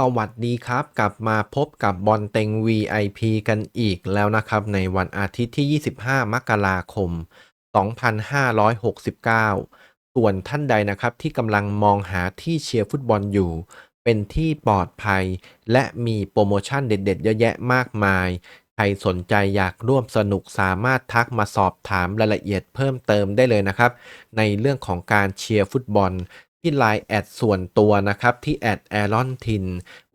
สวัสดีครับ กลับมาพบกับบอลเต็ง VIP กันอีกแล้วนะครับ ในวันอาทิตย์ที่ 25 มกราคม 2569 ส่วนท่านใดนะครับที่กำลังมองหาที่เชียร์ฟุตบอลอยู่ เป็นที่ปลอดภัย และมีโปรโมชั่นเด็ดๆ เยอะแยะมากมาย ใครสนใจอยากร่วมสนุกสามารถทักมาสอบถามรายละเอียดเพิ่มเติมได้เลยนะครับ ในเรื่องของการเชียร์ฟุตบอล ที่ไลน์แอดส่วนตัวนะครับ ที่แอดแอรอนทิน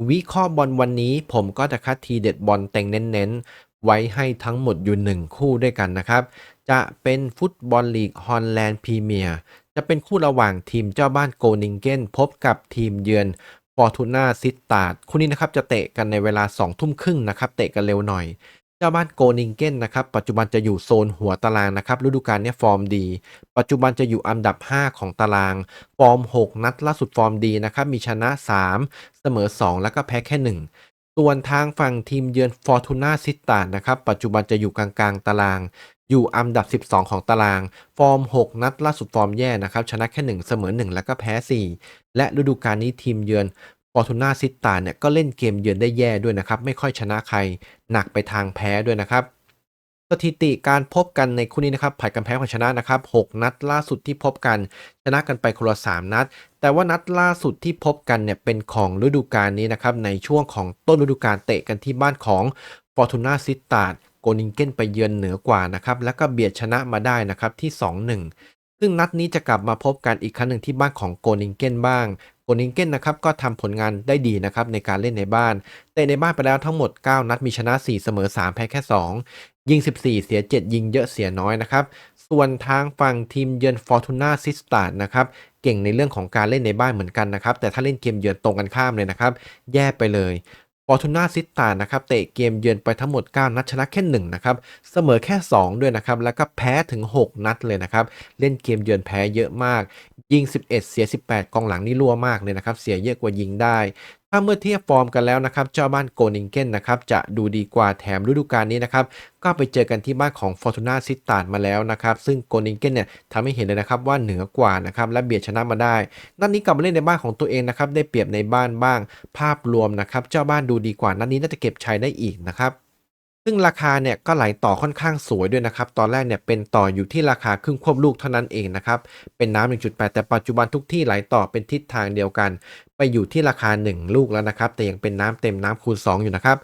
วิเคราะห์บอลวันนี้ผมก็จะคัดทีเด็ดบอลเต็งเน้นๆ ไว้ให้ทั้งหมดอยู่1คู่ด้วยกันนะครับ จะเป็นฟุตบอลลีกฮอลแลนด์พรีเมียร์จะเป็นคู่ระหว่างทีมเจ้าบ้านโกนิงเกนพบกับทีมเยือนฟอร์ตูน่าซิตตาดคู่นี้นะครับจะเตะกันในเวลา2ทุ่มครึ่งนะครับ เตะกันเร็วหน่อย จ้าบ้านโกนิงเกนนะครับปัจจุบันจะอยู่โซนหัวตารางนะครับฤดูกาลนี้ฟอร์มดี ปัจจุบันจะอยู่อันดับ 5 ของตาราง ฟอร์ม 6 นัดล่าสุดฟอร์มดีนะครับมีชนะ 3 เสมอ 2 แล้วก็แพ้แค่ 1 ส่วนทางฝั่งทีมเยือนฟอร์ตูนาซิตานะครับปัจจุบันจะอยู่กลางๆตาราง อยู่อันดับ 12 ของตาราง ฟอร์ม 6 นัดล่าสุดฟอร์มแย่นะครับชนะแค่ 1 เสมอ 1 แล้วก็แพ้ 4 และฤดูกาลนี้ทีมเยือน ฟอร์ตูน่าซิตาเนี่ยก็เล่นเกมเยือนได้แย่ด้วยนะครับ ไม่ค่อยชนะใครหนักไปทางแพ้ด้วยนะครับสถิติการพบกันในคู่นี้นะครับผัดกันแพ้ผัดชนะนะครับ 6 นัดล่าสุดที่พบกัน ชนะกันไปคนละ3นัด แต่ว่านัดล่าสุดที่พบกันเนี่ยเป็นของฤดูกาลนี้นะครับ ในช่วงของต้นฤดูกาลเตะกันที่บ้านของฟอร์ตูน่าซิตาดโกนิงเกนไปเยือนเหนือกว่านะครับ แล้วก็เบียดชนะมาได้นะครับที่ 2-1ซึ่งนัดนี้จะกลับมาพบกันอีกครั้งหนึ่งที่บ้านของโกนิงเกนบ้าง โกนิงเกนนะครับก็ทำผลงานได้ดีนะครับในการเล่นในบ้านเตะในบ้านไปแล้วทั้งหมด 9 นัดมีชนะ 4 เสมอ 3 แพ้แค่ 2 ยิง 14 เสีย 7 ยิงเยอะเสียน้อยนะครับ ส่วนทางฝั่งทีมเยือนฟอร์ตูนาซิสตาดนะครับเก่งในเรื่องของการเล่นในบ้านเหมือนกันนะครับ แต่ถ้าเล่นเกมเยือนตรงกันข้ามเลยนะครับ แย่ไปเลยฟอร์ตูนาซิตานะครับเตะเกมเยือนไปทั้งหมด 9 นัดชนะแค่1นะครับเสมอแค่ 2 ด้วยนะครับ แล้วก็แพ้ถึง 6 นัดเลยนะครับ เล่นเกมเยือนแพ้เยอะมาก ยิง 11 เสีย 18 กองหลังนี่รั่วมากเลยนะครับ เสียเยอะกว่ายิงได้ ถ้าเมื่อเทียบฟอร์มกันแล้วนะครับ เจ้าบ้านโกนิงเกนนะครับจะดูดีกว่าแถมฤดูกาลนี้นะครับ ก็ไปเจอกันที่บ้านของฟอร์ตูนาซิตาดมาแล้วนะครับ ซึ่งโกนิงเกนเนี่ยทำให้เห็นเลยนะครับว่าเหนือกว่านะครับและเบียดชนะมาได้ นัดนนี้กลับมาเล่นในบ้านของตัวเองนะครับได้เปรียบในบ้านบ้าง ภาพรวมนะครับเจ้าบ้านดูดีกว่านัดนี้น่าจะเก็บชัยได้อีกนะครับ ซึ่งราคาเนี่ยก็ไหลต่อค่อนข้างสวยด้วยนะครับ ตอนแรกเนี่ยเป็นต่ออยู่ที่ราคาครึ่งควบลูกเท่านั้นเองนะครับ เป็นน้ำ1.8 แต่ปัจจุบันทุกที่ไหลต่อเป็นทิศทางเดียวกัน ไปอยู่ที่ราคา 1 ลูกแล้วนะครับ แต่ยังเป็นน้ำเต็มน้ำคูณ 2 อยู่นะครับ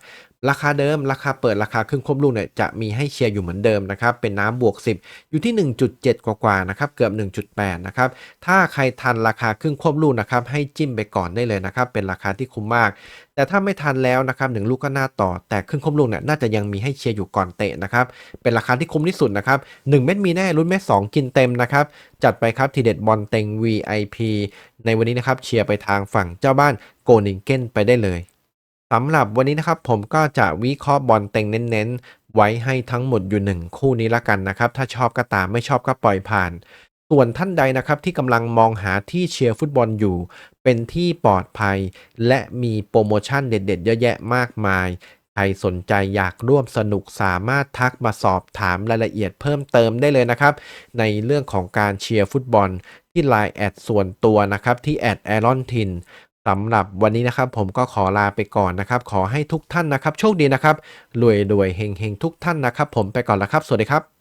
ราคาเดิมราคาเปิดราคาครึ่งควบลูกเนี่ยจะมีให้เชียร์อยู่เหมือนเดิมนะครับเป็นน้ำบวก 10 อยู่ที่ 1.7 กว่าๆนะครับเกือบ 1.8 นะครับถ้าใครทันราคาครึ่งควบลูกนะครับให้จิ้มไปก่อนได้เลยนะครับเป็นราคาที่คุ้มมาก แต่ถ้าไม่ทันแล้วนะครับหนึ่งลูกก็น่าต่อ แต่ครึ่งควบลูกเนี่ยน่าจะยังมีให้เชียร์อยู่ก่อนเตะนะครับเป็นราคาที่คุ้มที่สุดนะครับ1เม็ดมีแน่ลุ้นเม็ด2กินเต็มนะครับจัดไปครับทีเด็ดบอลเต็ง VIP ในวันนี้นะครับเชียร์ไปทางฝั่งเจ้าบ้านโกนิงเกนไปได้เลย สำหรับวันนี้นะครับผมก็จะวิเคราะห์บอลเต็งเน้นๆ ไว้ให้ทั้งหมดอยู่1คู่นี้ละกันนะครับ ถ้าชอบก็ตามไม่ชอบก็ปล่อยผ่าน ส่วนท่านใดนะครับที่กำลังมองหาที่เชียร์ฟุตบอลอยู่ เป็นที่ปลอดภัย และมีโปรโมชั่นเด็ดๆ เยอะแยะมากมาย ใครสนใจอยากร่วมสนุกสามารถทักมาสอบถามรายละเอียดเพิ่มเติมได้เลยนะครับ ในเรื่องของการเชียร์ฟุตบอลที่ไลน์แอดส่วนตัวนะครับที่แอดแอรอนทิน สำหรับวันนี้นะครับผมก็ขอลาไปก่อนนะครับ ขอให้ทุกท่านนะครับ โชคดีนะครับรวยรวยเฮงเฮงทุกท่านนะครับ ผมไปก่อนแล้วครับ สวัสดีครับ